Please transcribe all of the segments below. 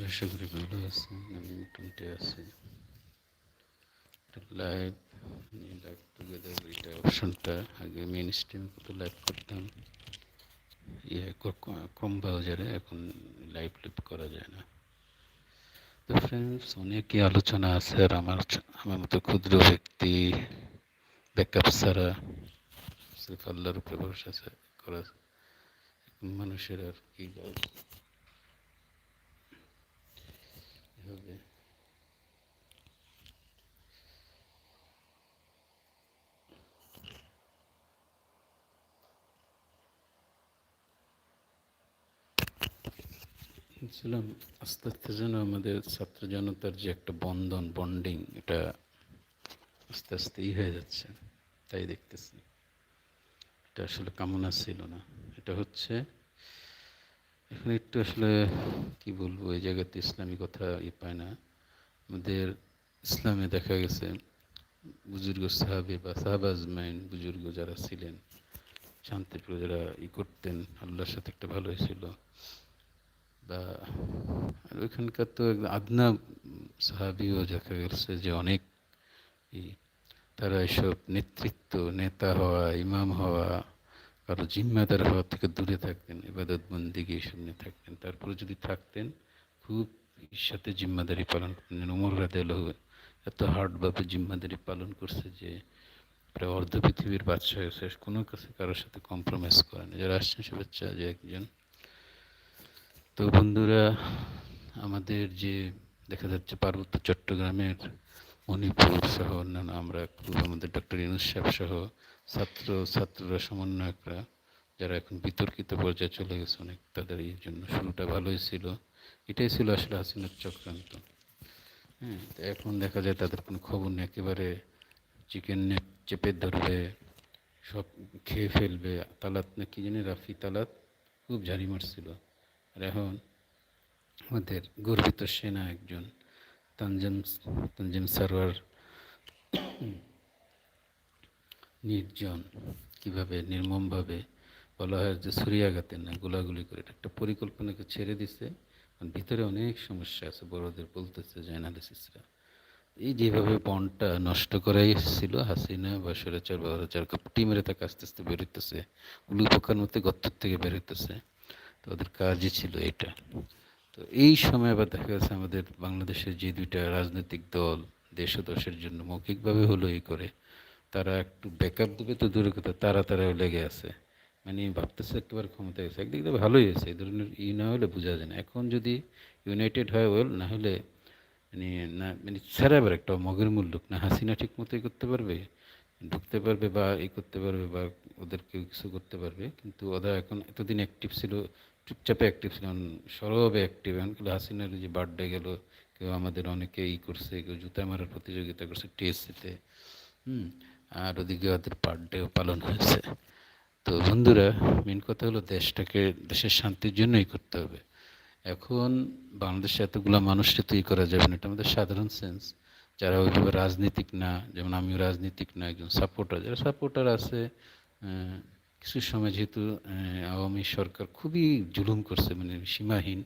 আশা করি ভালো আছেন আমি মোটামুটি আছি লাইভ লাইভ টুগেদার এটা অপশনটা আগে মেন স্ট্রিমে কত লাইভ করতাম ইয়ে কম ব্রাউজারে এখন লাইভ লিভ করা যায় না তো ফ্রেন্ডস অনেকই আলোচনা আছে আর আমার আমার মতো ক্ষুদ্র ব্যক্তি ব্যাকআপ ছাড়া সিফ আল্লাহর উপরে ভরসা করা মানুষের আর কি হবে। ছিলাম আস্তে আস্তে যেন আমাদের ছাত্র জনতার যে একটা বন্ধন বন্ডিং এটা আস্তে আস্তে ই হয়ে যাচ্ছে, তাই দেখতেছি। এটা আসলে কামনা ছিল না। এটা হচ্ছে এখানে একটু আসলে কি বলব, এই জায়গাতে ইসলামী কথা ই পায় না। আমাদের ইসলামে দেখা গেছে, বুজুর্গ সাহাবি বা সাহাবাজমাইন বুজুর্গ যারা ছিলেন, শান্তিপ্রিয় যারা ই করতেন, আল্লাহর সাথে একটা ভালো হয়েছিল বা আর ওইখানকার তো আদনা সাহাবিও দেখা গেছে যে অনেক তারা এসব নেতৃত্ব, নেতা হওয়া, ইমাম হওয়া কারও জিম্মাদার হওয়া থেকে দূরে থাকতেন এবাদত বন্দিকে এইসব নিয়ে থাকতেন। তারপরে যদি থাকতেন, খুব সাথে জিম্মাদারি পালন করতেন। উমর রাদেল এত হার্ডভাবে জিম্মাদারি পালন করছে যে, প্রায় অর্ধ পৃথিবীর বাচ্চা হয়েছে কোনো কাছে কারোর সাথে কম্প্রোমাইজ করে না। যারা আসছেন, শুভেচ্ছা যে একজন। তো বন্ধুরা, আমাদের যে দেখা যাচ্ছে পার্বত্য চট্টগ্রামের মণিপুর সহ অন্যান্য আমরা খুব আমাদের ডক্টর ইনুস সাহেব সহ ছাত্র ছাত্ররা সমন্বয়করা যারা এখন বিতর্কিত পর্যায়ে চলে গেছে অনেক, তাদের এই জন্য শুরুটা ভালোই ছিল। এটাই ছিল আসলে হাসিনার চক্রান্ত। হ্যাঁ এখন দেখা যায় তাদের কোনো খবর নেই, একেবারে চিকেন নেক চেপে ধরবে, সব খেয়ে ফেলবে। তালাত না কি জানি, রাফি তালাত খুব ঝাড়ি মারছিল। আর এখন আমাদের গর্বিত সেনা একজন, তানজিম তানজিম সারোয়ার নির্জন, কীভাবে নির্মমভাবে বলা হয় যে ছুরিয়াঘাতে না গোলাগুলি করে একটা পরিকল্পনাকে ছেড়ে দিছে। ভিতরে অনেক সমস্যা আছে, বড়দের বলতেছে যে অ্যানালিসিসরা। এই যেভাবে বনটা নষ্ট করাই ছিল হাসিনা বা সরেচার বা হরাচার কাপটি মেরে তাকে আস্তে আস্তে বেরোতেছে উলু পোকার মধ্যে গত্তর থেকে বেরোতেছে তো ওদের কাজই ছিল এটা। তো এই সময় আবার দেখা গেছে আমাদের বাংলাদেশের যে দুইটা রাজনৈতিক দল দেশ দশের জন্য মৌখিকভাবে হলো এই করে তারা একটু ব্যাকআপ দেবে তো দূরে কথা তারা তারাও লেগে আছে। মানে ভাবতেছে একেবারে ক্ষমতা গেছে। একদিক দিয়ে ভালোই আছে এই ধরনের ই না হলে বোঝা যায় না। এখন যদি ইউনাইটেড হয় ওয়েল না হলে মানে না মানে সেরাবার একটা মগের মূল্যক না হাসিনা ঠিক মতোই করতে পারবে, ঢুকতে পারবে বা এই করতে পারবে বা ওদেরকে কিছু করতে পারবে। কিন্তু ওরা এখন এতদিন অ্যাক্টিভ ছিল, চুপচাপে অ্যাক্টিভ ছিল সরবে অ্যাক্টিভ এখন হাসিনার যে বার্থডে গেল, কেউ আমাদের অনেকে ই করছে, কেউ জুতা মারার প্রতিযোগিতা করছে টিএসসিতে হুম আর ওদিকে ওদের বার্থডেও পালন হয়েছে। তো বন্ধুরা মেন কথা হলো দেশটাকে, দেশের শান্তির জন্যই করতে হবে। এখন বাংলাদেশে এতগুলো মানুষকে তৈরি করা যাবে না, এটা আমাদের সাধারণ সেন্স যারা ওইভাবে রাজনীতিক না, যেমন আমিও রাজনীতিক না, একজন সাপোর্টার যারা সাপোর্টার আছে কিছু সময় যেহেতু আওয়ামী সরকার খুবই জুলুম করছে মানে সীমাহীন।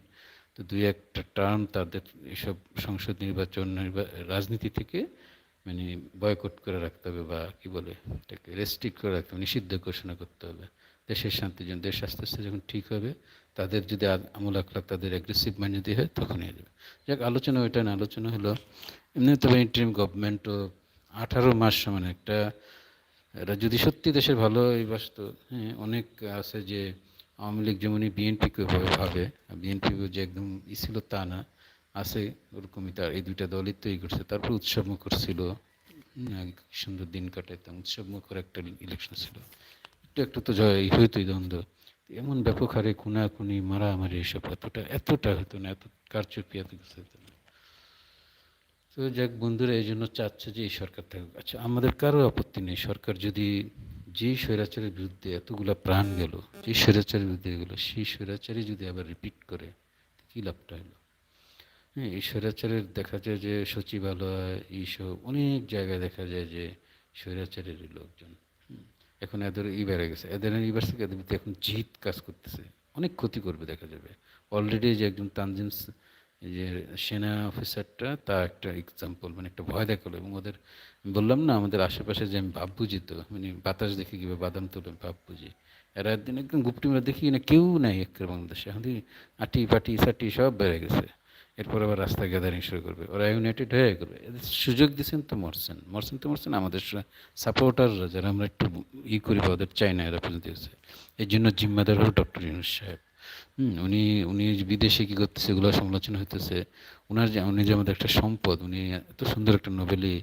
তো দুই একটা টার্ম তাদের এসব সংসদ নির্বাচন রাজনীতি থেকে মানে বয়কট করে রাখতে হবে বা কি বলে এটাকে রেস্ট্রিক্ট করে রাখতে হবে, নিষিদ্ধ ঘোষণা করতে হবে। দেশের শান্তির জন্য, দেশ আস্তে আস্তে যখন ঠিক হবে, তাদের যদি আমল আখলাখ, তাদের অ্যাগ্রেসিভ মাইন্ড যদি হয়, তখনই যাবে। যাক, আলোচনা ওইটা না, আলোচনা হলো এমনি তবে ইন্টারিম গভর্নমেন্টও আঠারো মাস সমান একটা এরা যদি সত্যি দেশের ভালো, এই বাসত হ্যাঁ অনেক আছে যে আওয়ামী লীগ যেমনই বিএনপিকে ভাবে বিএনপিকে যে একদম ই ছিল তা না। আছে, ওরকমই তার। এই দুইটা দলই তৈরি করছে। তারপর উৎসব মুখর ছিল। সুন্দর দিন কাটাইতাম। উৎসব মুখর একটা ইলেকশন ছিল। একটু একটু তো জয় হইতোই দ্বন্দ্ব। এমন ব্যাপক হারে খুনাখুনি, মারামারি এসব এতটা এতটা হতো না, এত কারচুপি, এত কিছু হতো না। তো যাক বন্ধুরা, এই জন্য চাচ্ছে যে এই সরকার থাকুক। আচ্ছা আমাদের কারও আপত্তি নেই। সরকার যদি যেই স্বৈরাচারের বিরুদ্ধে এতগুলা প্রাণ গেল, যে স্বৈরাচারের বিরুদ্ধে গেলো, সেই স্বৈরাচারই যদি আবার রিপিট করে কী লাভটা হলো? হ্যাঁ এই দেখা যায় যে সচিবালয়, এইসব অনেক জায়গায় দেখা যায় যে স্বৈরাচারের লোকজন। এখন এদের ই বেড়ে গেছে। এদের ইবার থেকে এদের এখন জিত কাজ করতেছে। অনেক ক্ষতি করবে দেখা যাবে। অলরেডি যে একজন তানজিম যে সেনা অফিসারটা, তা একটা এক্সাম্পল মানে একটা ভয় দেখাল এবং ওদের বললাম না, আমাদের আশেপাশে যে আমি ভাব বুঝি তো মানে বাতাস দেখে কীভাবে বাদাম তোলে ভাব বুঝি এরা একদিন একদম গুপটি মেরে দেখি না কেউ নাই একের বাংলাদেশে। এখন আটি পাটি সাটি সব বেড়ে গেছে। এরপর আবার রাস্তা গ্যাদারিং শুরু করবে। ওরা ইউনাইটেড হয়ে করবে। সুযোগ দিয়েছেন তো মরছেন। মরছেন তো মরছেন, আমাদের সাপোর্টাররা যারা আমরা একটু ই করি বা ওদের চাই না এরা পর্যন্ত দিয়েছে এই জন্য জিম্মাদার হল ডক্টর ইউনুস সাহেব। হুম, উনি উনি বিদেশে কী করতেছে এগুলো সমালোচনা হইতেছে। ওনার যে উনি যে আমাদের একটা সম্পদ, উনি এত সুন্দর একটা নোবেলি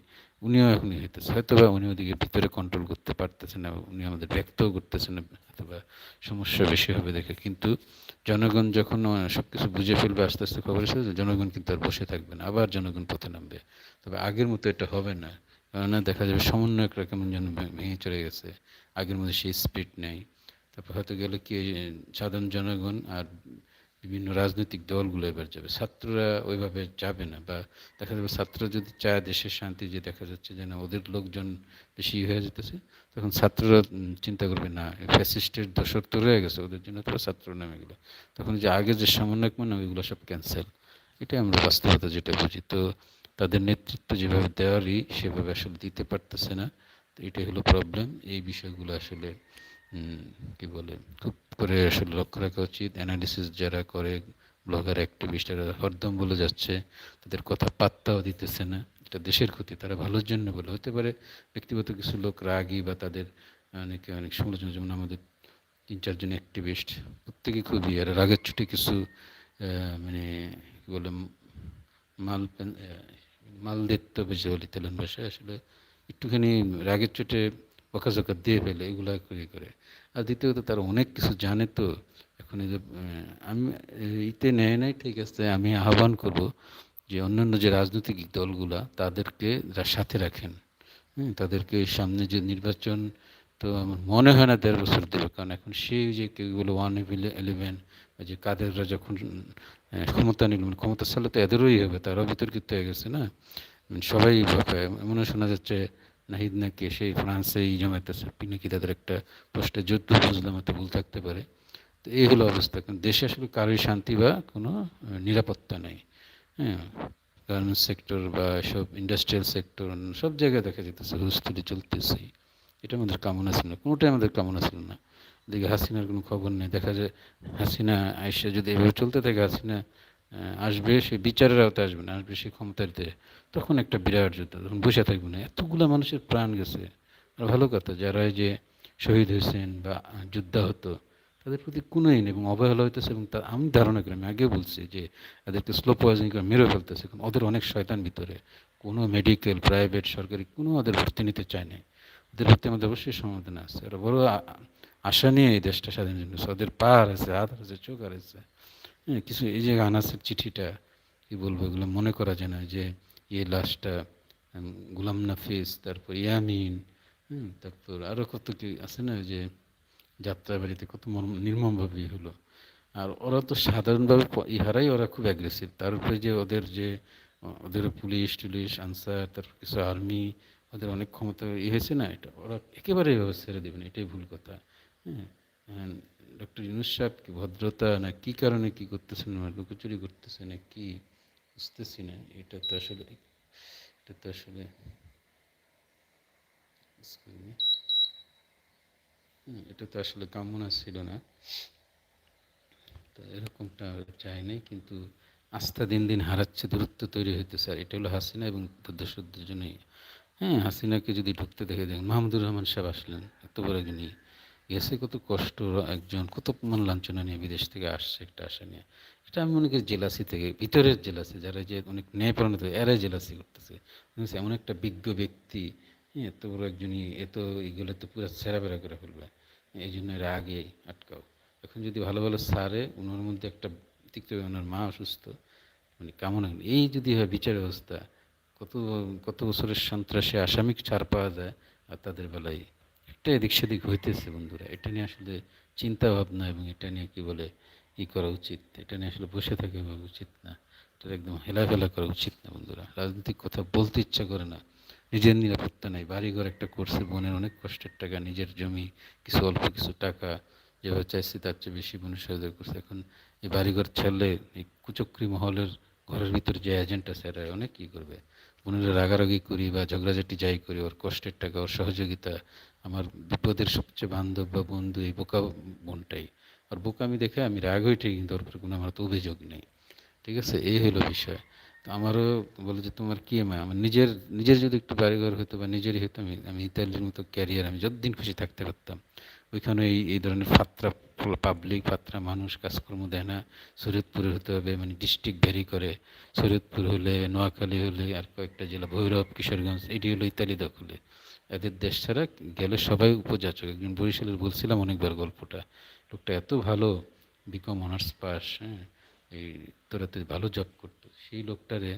উনিও এখনই হইতেছে হয়তো বা উনি ওদিকে ভিতরে কন্ট্রোল করতে পারতেছেন না উনি আমাদের ব্যক্তও করতেছেন না অথবা সমস্যা বেশি হবে দেখে। কিন্তু জনগণ যখন সব কিছু বুঝে ফেলবে, আস্তে আস্তে খবর এসে জনগণ কিন্তু আর বসে থাকবে না, আবার জনগণ পথে নামবে। তবে আগের মতো এটা হবে না। কেননা দেখা যাবে সমন্বয়করা কেমন যেন ভেঙে চলে গেছে। আগের মধ্যে সেই স্পিড নেই। তারপর হয়তো গেলে কি, সাধারণ জনগণ আর বিভিন্ন রাজনৈতিক দলগুলো এবার যাবে। ছাত্ররা ওইভাবে যাবে না বা দেখা যাবে ছাত্ররা যদি চায় দেশের শান্তি যে দেখা যাচ্ছে যে না, ওদের লোকজন বেশি হয়ে যেতেছে, তখন ছাত্ররা চিন্তা করবে, না ফ্যাসিস্টের দোষর তো রয়ে গেছে, ওদের জন্য তো ছাত্র নামে গেলো। তখন যে আগে যে সমন্বয়ক মানে ওইগুলো সব ক্যান্সেল এটাই আমরা বাস্তবতা যেটা বুঝি। তো তাদের নেতৃত্ব যেভাবে দেওয়ারই সেভাবে আসলে দিতে পারতেছে না। তো এটাই হলো প্রবলেম এই বিষয়গুলো আসলে কি বলে, খুব করে আসলে লক্ষ্য রাখা উচিত। অ্যানালিসিস যারা করে ব্লগার অ্যাক্টিভিস্ট এরা হরদম বলে যাচ্ছে, তাদের কথা পাত্তাও দিতেছে না। এটা দেশের ক্ষতি, তারা ভালোর জন্য বলে। হতে পারে ব্যক্তিগত কিছু লোক রাগি বা তাদের অনেকে অনেক সমালোচনা, যেমন আমাদের তিন চারজন অ্যাক্টিভিস্ট প্রত্যেকে খুবই আর রাগের ছুটে কিছু মানে কী বলে, মাল মালদিত্য বেশি বলি তেলেন ভাষায়। আসলে একটুখানি রাগের চোটে বকাঝকা দিয়ে ফেলে, এগুলো করে করে। আর দ্বিতীয়ত তারা অনেক কিছু জানে তো, এখন এই যে আমি ইতে নেয় নাই, ঠিক আছে, আমি আহ্বান করব যে অন্যান্য যে রাজনৈতিক দলগুলা, তাদেরকে সাথে রাখেন তাদেরকে সামনে যে নির্বাচন তো আমার মনে হয় না দেড় বছর দেবে, কারণ এখন সেই যে কেউগুলো ওয়ান ইলেভেন যে কাদেররা যখন ক্ষমতা নিল মানে ক্ষমতা চালে তো এদেরই হবে, তারাও বিতর্কিত হয়ে গেছে না? সবাই এমনও শোনা যাচ্ছে নাহিদ নাকি সেই ফ্রান্সে এই জমাইতেছে নাকি তাদের একটা পোস্টে যুদ্ধ বুঝলাম হয়তো ভুল থাকতে পারে। তো এই হলো অবস্থা। কারণ দেশে আসলে কারোই শান্তি বা কোনো নিরাপত্তা নেই। হ্যাঁ গার্মেন্টস সেক্টর বা সব ইন্ডাস্ট্রিয়াল সেক্টর সব জায়গায় দেখা যেতেছে হুস্তুলি চলতেছে এটা আমাদের কামনা ছিল না, কোনোটাই আমাদের কামনা ছিল না। দেখে হাসিনার কোনো খবর নেই। দেখা যায় হাসিনা আইসে যদি এভাবে চলতে থাকে, হাসিনা আসবে, সে বিচারের আওতায় আসবে না, আসবে সে ক্ষমতাতে তখন একটা বিরাট যুদ্ধ, তখন বসে থাকবে না। এতগুলো মানুষের প্রাণ গেছে। আর ভালো কথা, যারা যে শহীদ হয়েছেন বা যোদ্ধা হতো, তাদের প্রতি কোনোই নেই এবং অবহেলা হইতেছে এবং তা আমি ধারণা করি, আমি আগে বলছি যে এদেরকে স্লো পয়জনিং করে মেরে ফেলতেছে ওদের অনেক শয়তান ভিতরে। কোনো মেডিকেল প্রাইভেট সরকারি, কোনো ওদের ভর্তি নিতে চায় না ওদের ভর্তি আমাদের অবশ্যই সমাধান আছে। ওরা বড় আশা নিয়ে এই দেশটা স্বাধীন জন্য ওদের পা হারাচ্ছে হাত হারাচ্ছে চোখ হারাচ্ছে হ্যাঁ কিছু এই যে আনাসের চিঠিটা, কি বলব, এগুলো মনে করা যায় না যে ইয়ে লাশটা গুলাম নাফিস, তারপর ইয়ামিন তারপর আরও কত কি আছে না যে যাত্রাবাড়িতে কত নির্মমভাবে হলো। আর ওরা তো সাধারণভাবে ইহারাই ওরা খুব অ্যাগ্রেসিভ তার উপরে যে ওদের যে, ওদের পুলিশ টুলিশ, আনসার, তারপর কিছু আর্মি ওদের অনেক ক্ষমতা ইয়ে হয়েছে না এটা? ওরা একেবারে ছেড়ে দেবে না, এটাই ভুল কথা। হ্যাঁ ডক্টর ইউনুস সাহেব কি ভদ্রতা না কি কারণে কি করতেছেন লুকোচুরি করতেছে না কি? বুঝতেছি না, এটা তো আসলে, এটা তো আসলে এটা তো আসলে কামনা ছিল না। তো এরকমটা চাই নাই, কিন্তু আস্থা দিন দিন হারাচ্ছে, দূরত্ব তৈরি হইতেছে আর এটা হলো হাসিনা এবং দর্শকদের জন্যই। হ্যাঁ হাসিনাকে যদি ঢুকতে দেখে দেখেন, মাহমুদুর রহমান সাহেব আসলেন, এত বড় যিনি গেছে, কত কষ্ট, একজন কত মান লাঞ্ছনা নিয়ে বিদেশ থেকে আসছে একটা আশা নিয়ে। এটা আমি মনে করি জেলাসি থেকে, ভিতরের জেলাসি, যারা যে অনেক ন্যায় পরিণত এরাই জেলাসি করতেছে। এমন একটা বিজ্ঞ ব্যক্তি হ্যাঁ এত বড় একজনই এত এগুলো তো পুরো বেড়া করে ফেলবে। এই জন্য এরা আগে আটকাও। এখন যদি ভালো ভালো সারে, ওনার মধ্যে একটা তিক্ত ওনার মা অসুস্থ মানে কামনা এই যদি হয় বিচার ব্যবস্থা, কত কত বছরের সন্ত্রাসে আসামিক ছাড় পাওয়া যায়, আর তাদের বেলায় একটা এদিক সেদিক হইতেছে বন্ধুরা। এটা নিয়ে আসলে চিন্তা ভাবনা এবং এটা নিয়ে কি বলে ই করা উচিত। এটা নিয়ে আসলে বসে থাকে উচিত না। এটা একদম হেলাফেলা করা উচিত না বন্ধুরা। রাজনৈতিক কথা বলতে ইচ্ছা করে না। নিজের নিরাপত্তা নেই। বাড়িঘর একটা করছে, বোনের অনেক কষ্টের টাকা, নিজের জমি, কিছু অল্প কিছু টাকা, যেভাবে চাইছে তার চেয়ে বেশি বোনের সহযোগ করছে। এখন এই বাড়িঘর ছাড়লে এই কুচক্রি মহলের ঘরের ভিতরে যে এজেন্ট আছে, এরা অনেক কী করবে। বোনেরা রাগারাগি করি বা ঝগড়াঝাটি যাই করি, ওর কষ্টের টাকা, ওর সহযোগিতা, আমার বিপদের সবচেয়ে বান্ধব বা বন্ধু এই বোকা বোনটাই। আর বোকামি দেখে আমি রাগ হই ঠিক কিন্তু ওর কোনো আমার তো অভিযোগ নেই। ঠিক আছে? এই হলো বিষয়। তো আমারও বলে যে, তোমার কি এম আমার নিজের নিজের যদি একটু বাড়িঘর হতো বা নিজেরই হতো আমি আমি ইতালির মতো ক্যারিয়ার আমি যতদিন খুশি থাকতে পারতাম। ওইখানে এই এই ধরনের ফাত্রা পাবলিক ফাত্রা মানুষ কাজকর্ম দেয় না। শরীয়তপুরে হতে হবে মানে ডিস্ট্রিক্ট ভ্যারি করে। শরীয়তপুর হলে, নোয়াখালী হলে, আর কয়েকটা জেলা, ভৈরব, কিশোরগঞ্জ, এটি হলো ইতালি দখলে। এদের দেশ ছাড়া গেলে সবাই উপযাচক একজন বরিশালের বলছিলাম অনেকবার গল্পটা। লোকটা এত ভালো বিকম অনার্স পাস হ্যাঁ? এই তোরা তোরাতে ভালো জব করতো। সেই লোকটারে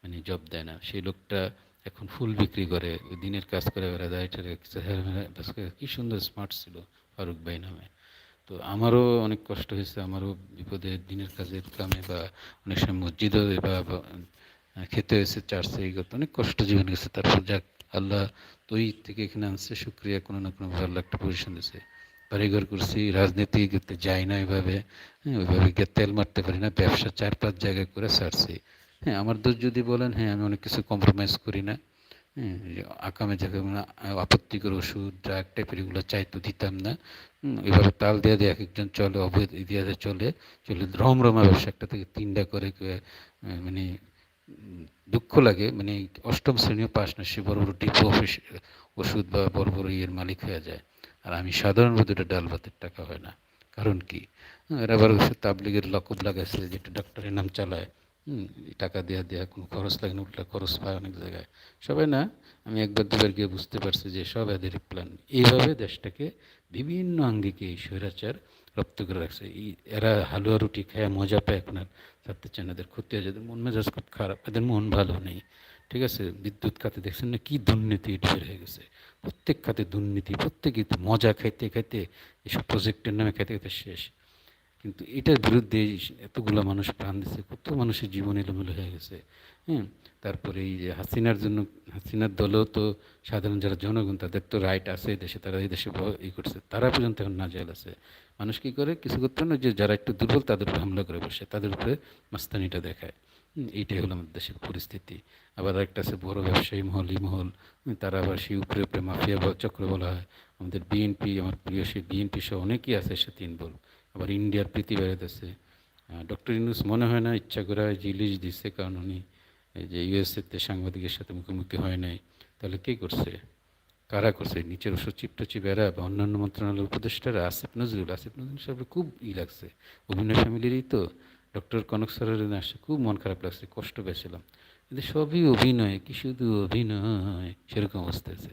মানে জব দেয় না। সেই লোকটা এখন ফুল বিক্রি করে দিনের কাজ করে বেড়া দায়টারে কি সুন্দর স্মার্ট ছিল ফারুক ভাই নামে। তো আমারও অনেক কষ্ট হয়েছে। আমারও বিপদে, দিনের কাজের কামে বা অনেক সময় মসজিদও বা খেতে হয়েছে চার্চে এই করতে অনেক কষ্ট জীবন গেছে। তারপর যাক, আল্লাহ তুই থেকে এখানে আনছে। শুক্রিয়া, কোনো না কোনো ভালো একটা পজিশন দিয়েছে বাড়িঘর করছি, রাজনীতি করতে যাই না ওইভাবে হ্যাঁ ওইভাবে গিয়ে তেল মারতে পারি না, ব্যবসা চার পাঁচ জায়গায় করে সারছি। হ্যাঁ আমার দোষ যদি বলেন হ্যাঁ আমি অনেক কিছু কম্প্রোমাইজ করি না হ্যাঁ আকামে মানে আপত্তিকর ওষুধ ড্রাগ টাইপের এগুলো চাইতো দিতাম না এভাবে তাল দিয়ে দিয়ে এক একজন চলে, অবৈধ দিয়ে চলে চলে রমরমা ব্যবসা একটা থেকে তিনটা করে মানে দুঃখ লাগে মানে অষ্টম শ্রেণীও পাস না, সে বড় বড় ডিপো অফিস ওষুধ বা বড় বড় ইয়ের মালিক হয়ে যায়। আর আমি সাধারণ দুটো ডাল ভাতের টাকা হয় না। কারণ কি? এরা আবার তাবলিগের লকব লাগাইছে যেটা ডক্টরের নাম চালায়। টাকা দেওয়া দেওয়া কোনো খরচ লাগে না, উল্টা খরচ পায় অনেক জায়গায়। সবাই না, আমি একবার দুবার গিয়ে বুঝতে পারছি যে সব এদের প্ল্যান এইভাবে দেশটাকে বিভিন্ন আঙ্গিকে এই স্বৈরাচার রপ্ত করে রাখছে। এই এরা হালুয়া রুটি খায় মজা পায় এখন আর থাকতে চান এদের ক্ষতি হয় এদের মন মেজাজ খুব খারাপ, এদের মন ভালো নেই। ঠিক আছে? বিদ্যুৎ খাতে দেখছেন না কী দুর্নীতি ঢের হয়ে গেছে। প্রত্যেক খাতে দুর্নীতি, প্রত্যেকে মজা খাইতে খাইতে এসব প্রজেক্টের নামে খাইতে খাইতে শেষ। কিন্তু এটার বিরুদ্ধে এতগুলো মানুষ প্রাণ দিচ্ছে কত মানুষের জীবন এলোমেলো হয়ে গেছে হ্যাঁ তারপরে এই যে হাসিনার জন্য, হাসিনার দলেও তো সাধারণ যারা জনগণ, তাদের তো রাইট আছে দেশে, তারা এই দেশে ই করছে, তারা পর্যন্ত এখন নাজেল আছে। মানুষ কী করে? কিছু করতে না যে যারা একটু দুর্বল, তাদের উপরে হামলা করে বসে, তাদের উপরে মাস্তানিটা দেখায়। এইটাই হলো আমাদের দেশের পরিস্থিতি। আবার একটা আছে, বড় ব্যবসায়ী মহল মহল, তারা আবার সেই উপরে উপরে মাফিয়া চক্র বলা হয়। আমাদের বিএনপি আমার প্রিয় সেই বিএনপি সহ অনেকেই আছে সে তিন বল আবার ইন্ডিয়ার প্রীতি বেড়াতেছে ডক্টর ইউনুস মনে হয় না, ইচ্ছা করে জিলিশ দিচ্ছে কারণ উনি যে ইউএসএতে সাংবাদিকের সাথে মুখোমুখি হয় নাই। তাহলে কে করছে? কারা করছে? নিচের সচিব টচিব এরা বা অন্যান্য মন্ত্রণালয়ের উপদেষ্টারা, আসিফ নজরুল আসিফ নজরুল সাহেবের খুব ই লাগছে। অভিনয় ফ্যামিলিরই তো। ডক্টর কনক স্যারের আসছে খুব মন খারাপ লাগছে, কষ্ট পেয়েছিলাম। কিন্তু সবই অভিনয়, কি শুধু অভিনয়, সেরকম অবস্থা আছে।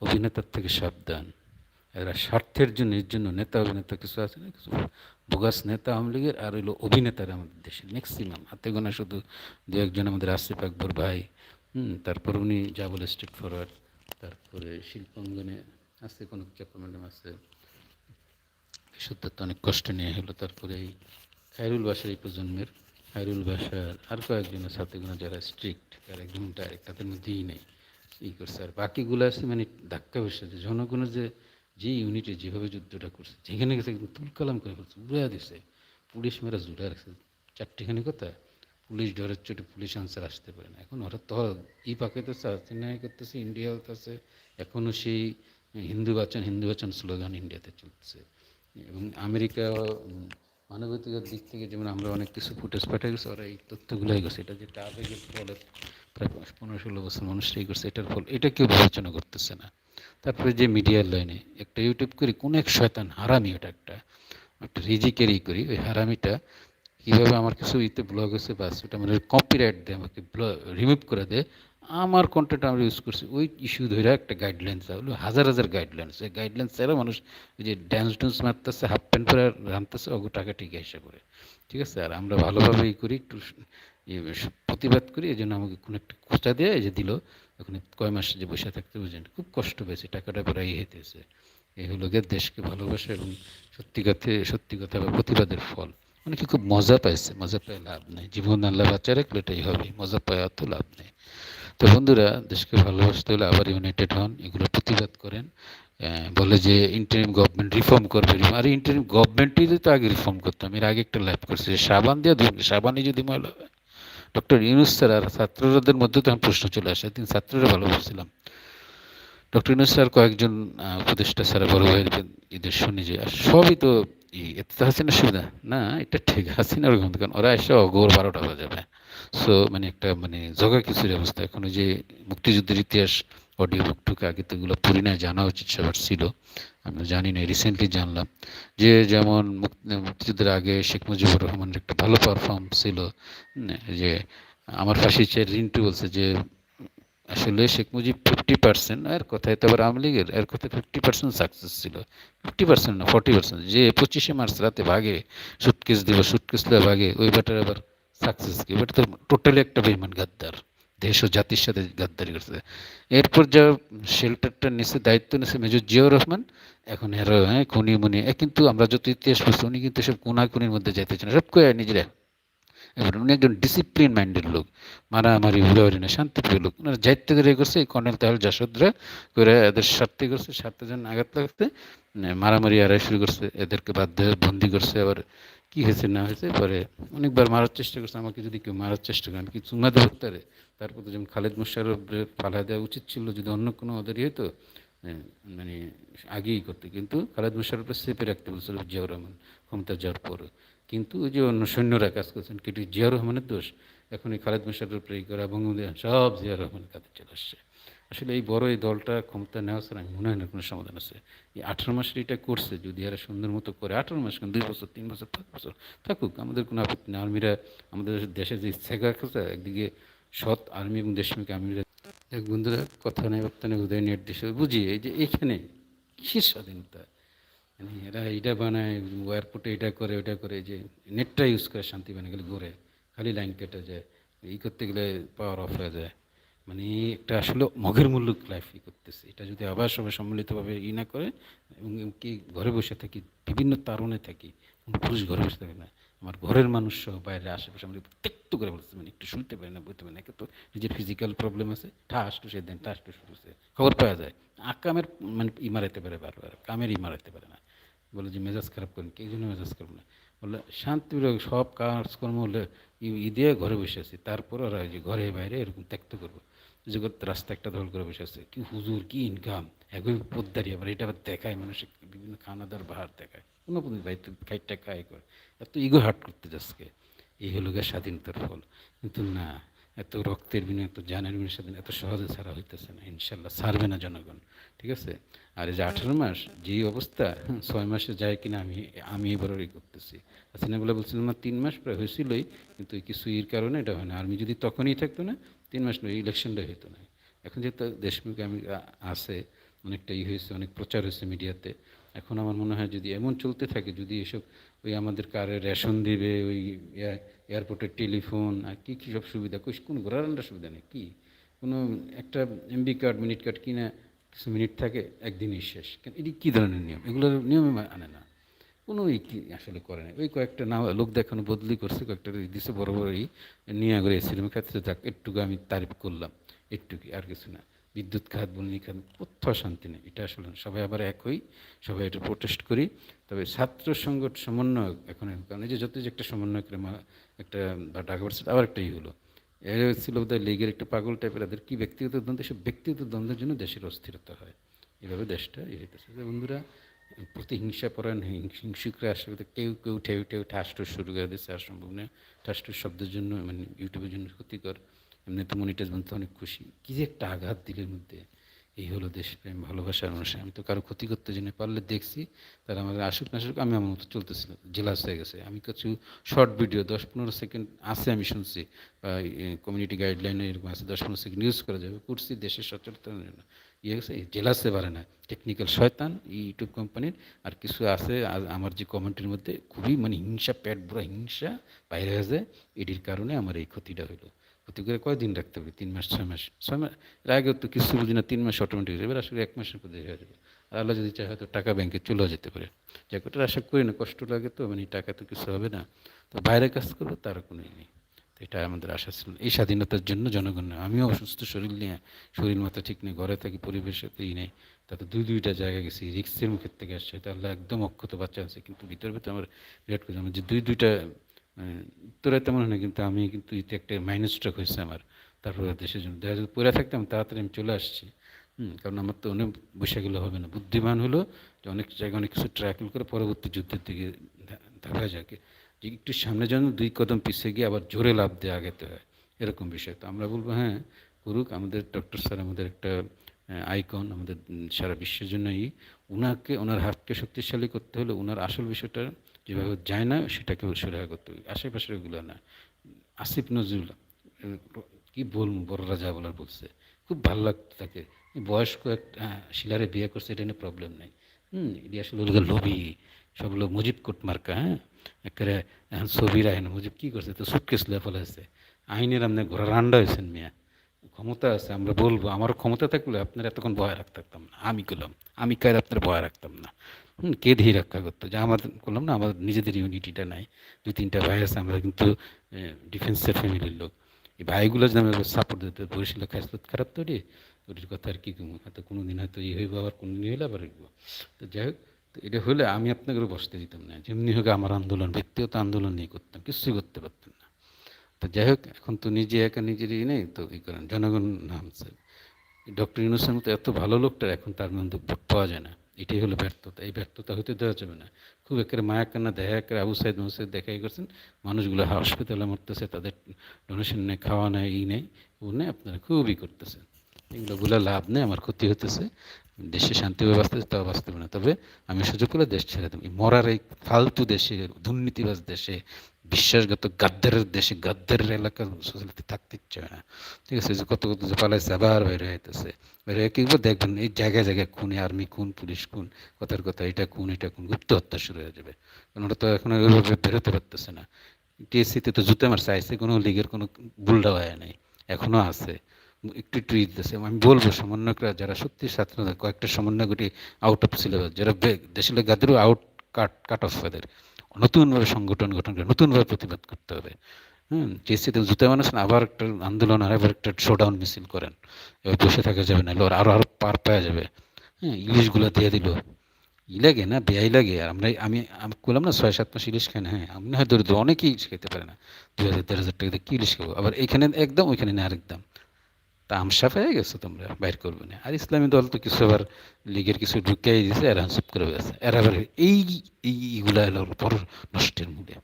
অভিনেতার থেকে সাবধান। এরা স্বার্থের জন্য, এর জন্য নেতা, অভিনেতা কিছু আছে না, কিছু বোগাস নেতা, আওয়ামী লীগের, আর হইল অভিনেতারা আমাদের দেশে ম্যাক্সিমাম হাতে গোনা শুধু দু একজন আমাদের আসিফ আকবর ভাই, হুম, তারপর উনি যা বলে স্ট্রিট ফরওয়ার্ড তারপরে শিল্পাঙ্গনে আছে কোনো চাপা ম্যাডাম আছে। সত্য অনেক কষ্ট নিয়ে হলো, তারপরে এই খায়রুল বাসার এই প্রজন্মের, খায়রুল বাসার আর কয়েকজন আছে হাতে গোনা যারা স্ট্রিক্ট আর একদম ডাইরেক্ট তাদের মধ্যেই নেই, ই করছে। আর বাকিগুলো আছে মানে ধাক্কা বসেছে জনগণের যে যে ইউনিটে যেভাবে যুদ্ধটা করছে, যেখানে গেছে তুলকালাম করে ফেলছে উড়ে দিছে। পুলিশ মেরা জুড়ে রাখছে। চারটিখানি কথা, পুলিশ ডরের চোটে পুলিশ আনসার আসতে পারে না। এখন ওরা তো ই পাকাইতেছে চেন্নাই করতেছে ইন্ডিয়া হতেছে এখনও সেই হিন্দু বাঁচান হিন্দু বাঁচান স্লোগান ইন্ডিয়াতে চলছে এবং আমেরিকা মানবাধিকার দিক থেকে যেমন আমরা অনেক কিছু ফুটেজ পাঠিয়ে গেছি ওরা এই তথ্যগুলোই গেছে। এটা যেটা আবেগের ফলে প্রায় পনেরো, ষোলো বছর মানুষ এই করছে, এটার ফল এটা কেউ বিবেচনা করতেছে না। তারপরে যে মিডিয়ার লাইনে একটা ইউটিউব করি, কোন এক শয়তান হারামি ওটা একটা। একটা রিজিকেরই করি, ওই হারামিটা কীভাবে আমার কিছু ইতে ব্লগ আছে বাস ওটা মানে কপিরাইট দেয় আমাকে রিমুভ করে দেয়। আমার কন্টেন্ট আমরা ইউজ করছি। ওই ইস্যু ধরে একটা গাইডলাইন্স হলো, হাজার হাজার গাইডলাইন্স এই গাইডলাইন্স ছাড়া মানুষ ওই যে ড্যান্স ডুন্স মারতেছে হাফ প্যান্ট পরে রানতেছে অগু টাকা টিকে এসে করে ঠিক আছে? আর আমরা ভালোভাবে ই করি, একটু প্রতিবাদ করি, এই জন্য আমাকে কোনো একটা খোঁচা দেয় যে দিল ওখানে কয় মাস যে বসে থাকতে বুঝেন খুব কষ্ট পেয়েছে, টাকাটা প্রায় হেতেছে এই হলো গিয়ে দেশকে ভালোবাসা এবং সত্যি কথা সত্যি কথা বা প্রতিবাদের ফল। অনেকে খুব মজা পাইছে, মজা পায় লাভ নেই। জীবন আল্লাহ বাচ্চা রাখলে এটাই হবে, মজা পায় অত লাভ নেই। তো বন্ধুরা, দেশকে ভালোবাসতে হলে আবার ইউনাইটেড হন, এগুলো প্রতিবাদ করেন। বলে যে ইন্টারিম গভর্নমেন্ট রিফর্ম করবে আর ইন্টারিম গভর্নমেন্টই তো আগে রিফর্ম করতাম, এর আগে একটা লাইভ করছে সাবান দিয়ে সাবানই যদি ময়লা হয়। ডক্টর ইউনুস স্যার আর ছাত্রদের মধ্যে তো আমি প্রশ্ন চলে আসে তিনি ছাত্ররা ভালো বুঝছিলাম ডক্টর ইউনুস স্যার কয়েকজন উপদেষ্টা স্যার বড় ভাইয়ের এদের শুনি যে, আর সবই তো এতে তো হাসিনার সুবিধা। না, এটা ঠিক, হাসিনার ওরকম কারণ ওরা এসে অগোর বারোটা বাজাবে। সো মানে একটা মানে জগা কিছুর অবস্থা? এখন যে মুক্তিযুদ্ধের ইতিহাস অডিও বুক টুক আগে তো এগুলো পড়ি না জানা উচিত সবার ছিল। আমরা জানি না রিসেন্টলি জানলাম। যে যেমন মুক্তিযুদ্ধের আগে শেখ মুজিবুর রহমানের একটা ভালো পারফর্ম ছিল যে আমার ফাঁসি চেয়ে রিন্টু বলছে যে, আসলে শেখ মুজিব ফিফটি পার্সেন্ট এর কথায় তো আবার আওয়ামী লীগের, এর কথায় ফিফটি পার্সেন্ট সাকসেস ছিল। ফিফটি পার্সেন্ট না ফর্টি পার্সেন্ট যে পঁচিশে মার্চ রাতে ভাগে সুটকেস দিব সুটকেস দিয়ে ভাগে, ওই ব্যাটার আবার সাকসেস কি তো টোটালি একটা বেইমান গাদ্দার দেশ ও জাতির সাথে গাদ্দারি করছে এরপর যা শেল্টারটা নিছে, দায়িত্ব নিছে মেজর জিয়াউর রহমান এখন এর হ্যাঁ খুনি মুনি। কিন্তু আমরা যত ইতিহাস পড়ছি, উনি কিন্তু সব কোনাকুনির মধ্যে যাইতেছেন সব কয়ে নিজেরা। এবার উনি একজন ডিসিপ্লিন মাইন্ডের লোক। মারামারি উড়াউড়ি না, শান্তিপ্রিয় লোক। ওনারা যাইতে করে করছে, এই কর্নেল তাহলে জাসদরা করে এদের স্বার্থে করছে স্বার্থে যেন আঘাত লাগতে মানে মারামারি আড়াই শুরু করছে, এদেরকে বাধ্য বন্দি করছে, আবার কি হয়েছে, না হয়েছে, পরে অনেকবার মারার চেষ্টা করছে, আমাকে যদি কেউ মারার চেষ্টা করেন আমি কি চুমা তারে তারপর তো যেমন খালেদ মুশারফ পালা দেওয়া উচিত ছিল, যদি অন্য কোনো ওদেরই হতো মানে আগেই করতে, কিন্তু খালেদ মুশারফকে সেপে রাখতে বলছিল জিয়াউর রহমান, ক্ষমতা যাওয়ার পরে। কিন্তু ওই যে অন্য সৈন্যরা কাজ করছেন, কিন্তু জিয়াউর রহমানের দোষ এখন এই খালেদ মুশারফ প্রয়োগ করা, বঙ্গবন্ধু সব জিয়াউর রহমানের কাছে চলে আসছে। আসলে এই বড় এই দলটা ক্ষমতা নেওয়া ছাড়া আমি মনে হয় না কোনো সমাধান আছে। এই আঠারো মাসের এটা করছে, যদি এরা সুন্দর মতো করে আঠারো মাস দুই বছর, তিন বছর, পাঁচ বছর থাকুক, আমাদের কোনো আপত্তি নেই। আর্মিরা, আমাদের দেশের যে ইচ্ছা আছে একদিকে সৎ আর্মি এবং দেশমিক আর্মিরা। এক বন্ধুরা, কথা নেই, বার্তা নেই, উদয় নির্দেশ বুঝি, এই যে এইখানে কিসের স্বাধীনতা? মানে এরা এটা বানায় এয়ারপোর্টে এটা করে ওটা করে যে নেটটা ইউজ করে, শান্তি বানায় গেলে ঘুরে, খালি লাইন কেটে যায় ই করতে গেলে পাওয়ার অফ হয়ে যায়। মানে একটা আসলে মগের মূল্য লাইফ ই করতেছে। এটা যদি আবার সবাই সম্মিলিতভাবে ই না করে, এবং কি ঘরে বসে থাকি, বিভিন্ন তারণে থাকি, কোনো পুরুষ ঘরে বসে থাকে না, আমার ঘরের মানুষ সহ বাইরে আশেপাশে আমরা প্রত্যেকটু করে বলছে মানে একটু শুনতে পারি না বলতে পারি না। তো নিজের ফিজিক্যাল প্রবলেম আছে, ঠাস টু সেদিন ঠাস টু শুরু খবর পাওয়া যায়, আকামের মানে ই মারাইতে পারে বারবার কামের ই মারাইতে পারে না। বলে যে, মেজাজ খারাপ করেন কে? জন্য মেজাজ খারাপ না। বলে শান্তি সব কাজকর্ম হলে ই- দিয়ে ঘরে বসে আছি, তারপর ওরা যে ঘরে বাইরে এরকম ত্যাক্ত করব। জগৎ রাস্তা একটা দল করে বসে আছে। কি হুজুর, কি ইনকাম? একই পোদ্দারি আবার, এটা আবার দেখায় মানুষের বিভিন্ন খানাদার বাহার দেখায়। কোনো ভাই খাইটা খাই করে। এত ইগো হার্ট করতে যাচ্ছে। এই হলো গিয়ে স্বাধীনতার ফল। কিন্তু না, এত রক্তের বিনিময়ে, এত জানের বিনিময়ে স্বাধীন, এত সহজে ছাড়া হইতেছে না। ইনশাল্লাহ ছাড়বে না জনগণ। ঠিক আছে? আর এই যে আঠারো মাস যেই অবস্থা ছয় মাসে যায় কিনা আমি আমি এবারই করতেছি। হাসিনাগুলো বলছিলাম না, তিন মাস প্রায় হয়েছিলই, কিন্তু কিছু ইর কারণে এটা হয় না। আমি যদি তখনই থাকতো না তিন মাস নয় ইলেকশনটা হতো না। এখন যেহেতু দেশমুখ আমি, আ- আছে, অনেকটা ই হয়েছে, অনেক প্রচার হয়েছে মিডিয়াতে, এখন আমার মনে হয় যদি এমন চলতে থাকে, যদি এসব ওই আমাদের কারে রেশন দিবে, ওই এয়ারপোর্টের টেলিফোন, আর কী কী সব সুবিধা কোনো ঘোরার আন্ডার সুবিধা নেই, কী? কোনো একটা এমবি কার্ড মিনিট কার্ড কিনা, কিছু মিনিট থাকে, একদিনই শেষ। কেন, এটি কী ধরনের নিয়ম? এগুলোর নিয়মে আনে না। কোনো ই আসলে করে না ওই কয়েকটা না লোক দেখানো বদলি করছে, কয়েকটা দিছে, বড় বড়ই নিয়ে করে সিনেমা ক্ষেত্রে যাক একটুকু আমি তারিফ করলাম। একটুকি আর কিছু না। বিদ্যুৎ খাত বন্যী খাত, কোথাও শান্তি নেই। এটা আসলে সবাই আবার একই, সবাই এটা প্রোটেস্ট করি। তবে ছাত্র সংগঠ সমন্বয়ক এখন কারণ যে যত যে একটা সমন্বয় করে একটা বা ঢাকা ভার্সিটি, আবার একটা ই হলো। এর ছিল বোধহয় লীগের একটা পাগল টাইপের এদের কি ব্যক্তিগত দ্বন্দ্ব? সব ব্যক্তিগত দ্বন্দ্বের জন্য দেশের অস্থিরতা হয়। এভাবে দেশটা ইয়ে হইতেছে বন্ধুরা প্রতিহিংসা পরায়ণ হিং- হিংসুকরা আসলে কেউ কেউ ঠেউ ঠেউ ঠাসটুস শুরু করে দিচ্ছে আর সম্ভব নয়। ঠাসটুস শব্দের জন্য মানে ইউটিউবের জন্য ক্ষতিকর। এমনি তো মনিটাইজ বলতে অনেক খুশি। কী যে একটা আঘাত দিলের মধ্যে। এই হলো দেশপ্রেম, ভালোবাসার মানুষ আমি তো কারও ক্ষতি করতে জন্য পারলে দেখছি, তারা আমাদের আসুক না আসুক, আমি আমার মতো চলতেছিল। জেলাস হয়ে গেছে। আমি কিছু শর্ট ভিডিও দশ পনেরো সেকেন্ড আছে আমি শুনছি। বা কমিউনিটি গাইডলাইনে এরকম আছে, দশ পনেরো সেকেন্ড ইউজ করা যাবে। করছি দেশের সচেতনের জন্য ইয়ে গেছে জেলাসে পারে না টেকনিক্যাল শয়তান ইউটিউব কোম্পানির আর কিছু আছে আমার যে কমেন্টের মধ্যে খুবই মানে হিংসা, পেট বুড়া হিংসা বাইরে হয়ে যায় এটির কারণে আমার এই ক্ষতিটা হলো ক্ষতি করে কয়দিন রাখতে হবে? তিন মাস, ছয় মাস? ছয় মাস, এর তো কিছু বুঝি না, তিন মাস অটোমেটিক হয়ে এবার আসলে এক মাসের মধ্যে হয়ে যাবে। আর আল্লাহ যদি চায় হয়তো টাকা ব্যাংকে চলেও যেতে পারে। যাক ওটা আশা করি না, কষ্ট লাগে তো মানে টাকা তো কিছু হবে না। তো বাইরে কাজ করব, তার কোনো নেই। এটা আমাদের আশা ছিল। এই স্বাধীনতার জন্য জনগণ। আমিও অসুস্থ, শরীর নিয়ে, শরীর মাথা ঠিক নেই, ঘরে থাকি পরিবেশে তো ই নেই, তাতে দুই, দুইটা জায়গায় গেছি, রিক্সের মুখের থেকে আসছে আল্লাহ একদম অক্ষত বাচ্চা আছে, কিন্তু ভিতরে ভিতরে আমার বিরাট করে আমার যে দুই, দুইটা তোরা তেমন হয় না, কিন্তু আমি কিন্তু এতে একটা মাইনাস স্ট্রোক হয়েছে আমার, তারপরে দেশের জন্য। দেখা যাচ্ছে পড়ে থাকতাম, তাড়াতাড়ি আমি চলে আসছি। কারণ আমার তো অনেক বসে গেলে হবে না। বুদ্ধিমান হলো যে অনেক জায়গায় অনেক কিছু ট্র্যাকেল করে পরবর্তী যুদ্ধের দিকে ধাপা যাকে। যে একটু সামনে যেন দুই কদম পিছিয়ে গিয়ে আবার জোরে লাভ দিয়ে আগাতে হয়। এরকম বিষয়। তো আমরা বলব হ্যাঁ করুক, আমাদের ডক্টর স্যার আমাদের একটা আইকন আমাদের সারা বিশ্বের জন্যই ওনাকে ওনার হাতকে শক্তিশালী করতে হলে ওনার আসল বিষয়টা যেভাবে যায় না, সেটাকে সুরাহা করতে হবে। আশেপাশের ওগুলো না। আসিফ নজরুল, কি বলব বড়রা যা বলার বলছে। খুব ভালো লাগতো তাকে। বয়স্ক একটা শিলারে বিয়ে করছে, এটা নিয়ে প্রবলেম নেই। হুম এটি আসলে লোভী। সব লোক মুজিব কোট মার্কা হ্যাঁ? একেবারে এখন ছবির আইন মুজিব কী করছে? তো সুটকেস লেফল ফেলাইছে আইনের আপনি ঘোরা রান্ডা হয়েছেন মিয়া। ক্ষমতা আছে আমরা বলব আমার ক্ষমতা থাকলে আপনার এতক্ষণ ভয় রাখতাম না। আমি করলাম আমি কার আপনার ভয় রাখতাম না। হুম, কে ধীর রক্ষা করতো? যে আমাদের করলাম না আমাদের নিজেদের ইউনিটিটা নাই। দুই তিনটা ভাই আছে আমরা কিন্তু ডিফেন্সের ফ্যামিলির লোক। এই ভাইগুলো যদি আমরা সাপোর্ট দিতে বরিশালে খাসলত খারাপ তো রে ওটির কথা আর কি হয়তো কোনো দিন হয়তো এই হইব আবার কোনো দিন হইলে আবার হইব। তো যাই হোক তো এটা হলে আমি আপনাকে বসতে দিতাম না। যেমনি হোক আমার আন্দোলন, ব্যক্তিগত আন্দোলন নিয়ে করতাম, কিছুই করতে পারতাম না। তো যাই হোক, এখন তো নিজে একা নিজেরই নেই, তো ই করেন জনগণ নামছে ডক্টর ইউনুসের মতো এত ভালো লোকটার এখন তার মধ্যে ভোট পাওয়া যায় না। এটাই হলো ব্যর্থতা। এই ব্যর্থতা হতে দেওয়া যাবে না। খুব একেবারে মায়া কান্না দেখা একেবারে আবু সাইদ মুসাইদ দেখাই করছেন, মানুষগুলো হসপিটালে মরতেছে, তাদের ডোনেশন নেই, খাওয়া নেই, ই নেই ও নেই, আপনারা খুবই করতেছেন। এগুলো বলে লাভ নেই, আমার ক্ষতি হতেছে দেশে শান্তি ব্যবস্থা তাও বাস্তবে না। তবে আমি সুযোগ করে দেশ ছেড়ে দেবো। মরার এই ফালতু দেশে, দুর্নীতিবাজ দেশে বিশ্বাসগত গাদ্দারের দেশে, গাদ্দারের এলাকার সোসাইটি থাকতে ইচ্ছে হয় না। ঠিক আছে যে কত কত যে পালাইছে, আবার বাইরে হইতেছে বাইরে কিংবা দেখবেন এই জায়গায় জায়গায় খুনে আর্মি খুন পুলিশ খুন, কথার কথা, এটা খুন এটা খুন, গুপ্ত হত্যা শুরু হয়ে যাবে। কারণ ওটা তো এখন ওইভাবে বেরোতে পারতেছে না। টিএসসিতে তো জুতে মারছে আইসে কোনো লিগের কোনো বুলডা হয় নাই এখনও আছে। একটু একটু ই দিতেছে আমি বলব সমন্বয়করা যারা সত্যি ছাত্র কয়েকটা সমন্বয়গুলি আউট অফ সিলেবাস যারা দেশের গাদেরও আউট কাট কাট অফ এদের নতুনভাবে সংগঠন গঠন করে, নতুনভাবে প্রতিবাদ করতে হবে। হুম জুতা মানুষ না, আবার একটা আন্দোলন আর আবার একটা শোডাউন মিছিল করেন। এবার বসে থাকা যাবে না আরও আরও আরও পার পাওয়া যাবে। হ্যাঁ ইলিশগুলো দিয়ে দিল। ই লাগে না, বেয়াই লাগে। আর আমরা আমি আমি বললাম না, ছয়, সাত মাস ইলিশ খাই হ্যাঁ আমি না হয় দরিদ্র অনেকেই ইলিশ খেতে পারে না। দুই হাজার, দেড় হাজার টাকা দিয়ে কি ইলিশ খাব? আবার এখানে একদম, ওইখানে না আরেকদম তা আমসাফ হয়ে গেছো তোমরা, বাইর করবে না। আর ইসলামী দল তো কিছু আবার লীগের কিছু ঢুকিয়ে দিয়েছে এরা চুপ করে গেছে এরা আবার এই এইগুলা এলো বড় নষ্টের মূলে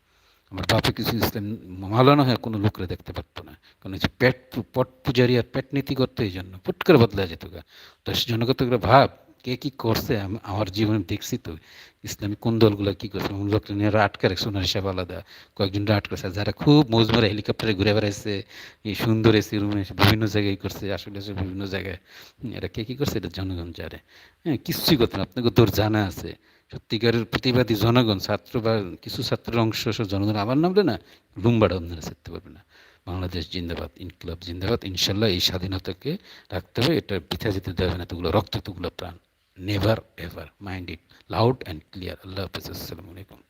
আমার বাপে কিছু ইসলাম মালানো হয় কোনো লোকরে দেখতে পারতো না। কারণ হচ্ছে পেট পট পূজারি আর পেট নীতি করতে এই জন্য। পুট করে বদলা যেত গা। তো জনগত ভাব। কে কি করছে? আমার জীবনে দেখছি তো। ইসলামী কোন দলগুলো কি করছে? নিয়ে আটকে রাখছে ওনার হিসাব আলাদা। কয়েকজন আটকে রাখছে যারা খুব মজমরে হেলিকপ্টারে ঘুরে বেড়াইছে সুন্দর এসি রুমে বিভিন্ন জায়গায় করছে আসলে বিভিন্ন জায়গায়। এরা কে কি করছে? এটা জনগণ জানে। হ্যাঁ কিচ্ছুই করতে না। আপনাকে তোর জানা আছে। সত্যিকারের প্রতিবাদী জনগণ, ছাত্র বা কিছু ছাত্রের অংশ জনগণ আবার নামলে না লুম্বাড়া আপনারা শিখতে পারবে না। বাংলাদেশ জিন্দাবাদ, ইনকলাব জিন্দাবাদ। ইনশাল্লাহ এই স্বাধীনতাকে রাখতে হবে। এটা পিঠা যেতে দেবে না। এতগুলো রক্ত, এতগুলো প্রাণ। never ever mind it. Loud and clear. Allah bless assalamu alaikum.